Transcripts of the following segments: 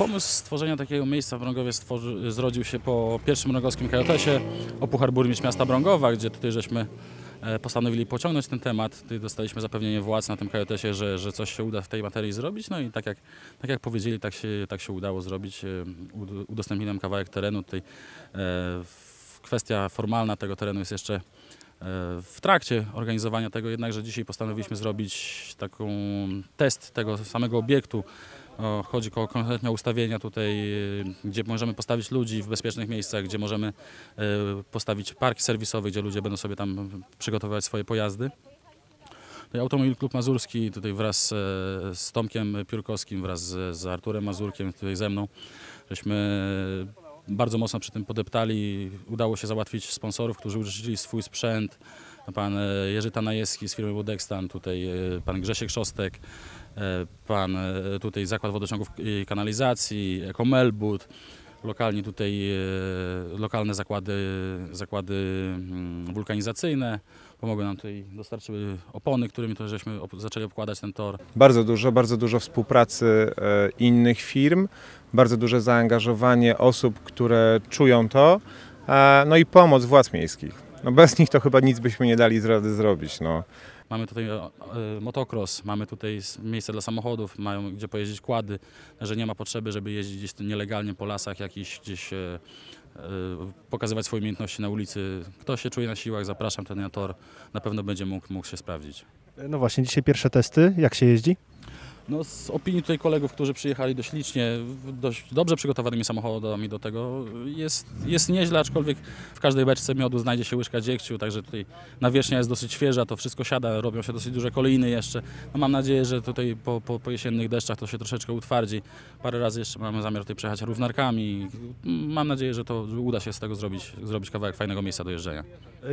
Pomysł stworzenia takiego miejsca w Brągowie stworzy, zrodził się po pierwszym mrągowskim kajotesie o Puchar Burmistrz Miasta Brągowa, gdzie tutaj żeśmy e, postanowili pociągnąć ten temat. Tutaj dostaliśmy zapewnienie władz na tym kajotesie, że, że coś się uda w tej materii zrobić. No i tak jak, tak jak powiedzieli, tak się, tak się udało zrobić. E, ud- Udostępnili nam kawałek terenu. Tutaj e, kwestia formalna tego terenu jest jeszcze w trakcie organizowania tego, jednakże dzisiaj postanowiliśmy zrobić taką test tego samego obiektu. Chodzi o konkretnie ustawienia tutaj, e, gdzie możemy postawić ludzi w bezpiecznych miejscach, gdzie możemy e, postawić park serwisowy, gdzie ludzie będą sobie tam przygotowywać swoje pojazdy. Automobil Klub Mazurski tutaj wraz e, z Tomkiem Piórkowskim, wraz z Arturem Mazurkiem, tutaj ze mną, żeśmy bardzo mocno przy tym podeptali. Udało się załatwić sponsorów, którzy użyczyli swój sprzęt. Pan e, Jerzy Tanajewski z firmy Wodekstan, tutaj e, pan Grzesiek Szostek, e, pan tutaj Zakład Wodociągów i Kanalizacji, Ekomelbud, lokalni tutaj lokalne zakłady, zakłady mm, wulkanizacyjne. Pomogły nam tutaj, dostarczyły opony, którymi to żeśmy op- zaczęli obkładać ten tor. Bardzo dużo, bardzo dużo współpracy innych firm, bardzo duże zaangażowanie osób, które czują to, no i pomoc władz miejskich. No bez nich to chyba nic byśmy nie dali z rady zrobić. No. Mamy tutaj e, e, motocross, mamy tutaj miejsce dla samochodów, mają gdzie pojeździć kłady, że nie ma potrzeby, żeby jeździć gdzieś nielegalnie po lasach, jakiś gdzieś e, pokazywać swoje umiejętności na ulicy. Kto się czuje na siłach, zapraszam ten na tor, na pewno będzie mógł, mógł się sprawdzić. No właśnie, dzisiaj pierwsze testy. Jak się jeździ? No, z opinii tutaj kolegów, którzy przyjechali dość licznie, dość dobrze przygotowanymi samochodami do tego, jest, jest nieźle, aczkolwiek w każdej beczce miodu znajdzie się łyżka dziegciu, także tutaj nawierzchnia jest dosyć świeża, to wszystko siada, robią się dosyć duże kolejny jeszcze. No, mam nadzieję, że tutaj po, po, po jesiennych deszczach to się troszeczkę utwardzi. Parę razy jeszcze mamy zamiar tutaj przejechać równarkami. Mam nadzieję, że to uda się z tego zrobić, zrobić kawałek fajnego miejsca do jeżdżenia.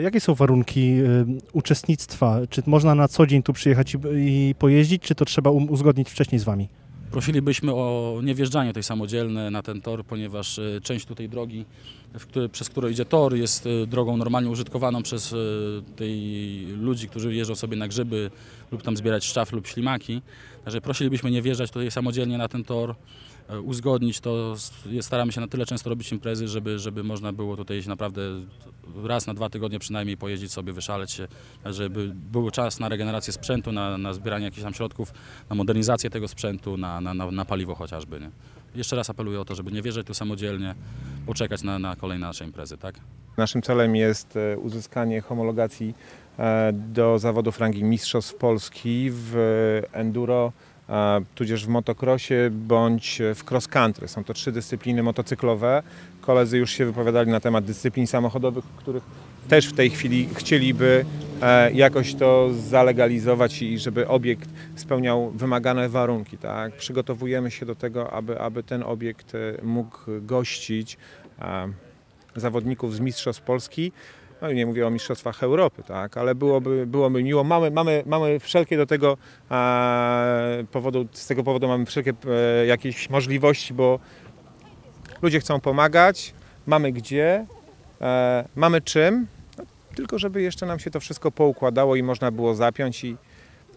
Jakie są warunki y, uczestnictwa? Czy można na co dzień tu przyjechać i, i pojeździć, czy to trzeba uzgodnić wcześniej z Wami? Prosilibyśmy o niewjeżdżanie tej samodzielne na ten tor, ponieważ e, część tutaj drogi, przez którą idzie tor, jest e, drogą normalnie użytkowaną przez e, tej ludzi, którzy jeżdżą sobie na grzyby lub tam zbierać szczaf lub ślimaki. Także prosilibyśmy nie wjeżdżać tutaj samodzielnie na ten tor, uzgodnić to. Staramy się na tyle często robić imprezy, żeby, żeby można było tutaj naprawdę raz na dwa tygodnie przynajmniej pojeździć sobie, wyszaleć się, żeby był czas na regenerację sprzętu, na, na zbieranie jakichś tam środków na modernizację tego sprzętu, na, na, na, paliwo chociażby. Nie? Jeszcze raz apeluję o to, żeby nie wjeżdżać tu samodzielnie, poczekać na, na kolejne nasze imprezy, tak? Naszym celem jest e, uzyskanie homologacji e, do zawodów rangi Mistrzostw Polski w enduro, e, tudzież w motocrossie bądź w cross country. Są to trzy dyscypliny motocyklowe. Koledzy już się wypowiadali na temat dyscyplin samochodowych, których też w tej chwili chcieliby e, jakoś to zalegalizować i żeby obiekt spełniał wymagane warunki. Tak? Przygotowujemy się do tego, aby, aby ten obiekt e, mógł gościć e, zawodników z Mistrzostw Polski. No nie mówię o Mistrzostwach Europy, tak, ale byłoby, byłoby miło. Mamy, mamy, mamy wszelkie do tego e, powodu, z tego powodu mamy wszelkie e, jakieś możliwości, bo ludzie chcą pomagać, mamy gdzie, e, mamy czym, no, tylko żeby jeszcze nam się to wszystko poukładało i można było zapiąć i,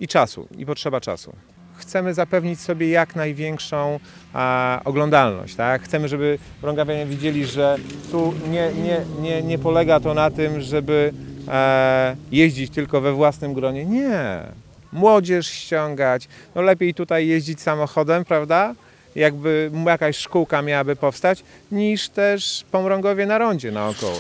i czasu, i potrzeba czasu. Chcemy zapewnić sobie jak największą a, oglądalność. Tak? Chcemy, żeby Brągawianie widzieli, że tu nie, nie, nie, nie polega to na tym, żeby e, jeździć tylko we własnym gronie. Nie. Młodzież ściągać. No lepiej tutaj jeździć samochodem, prawda? Jakby jakaś szkółka miałaby powstać, niż też po Mrągowie na rondzie naokoło.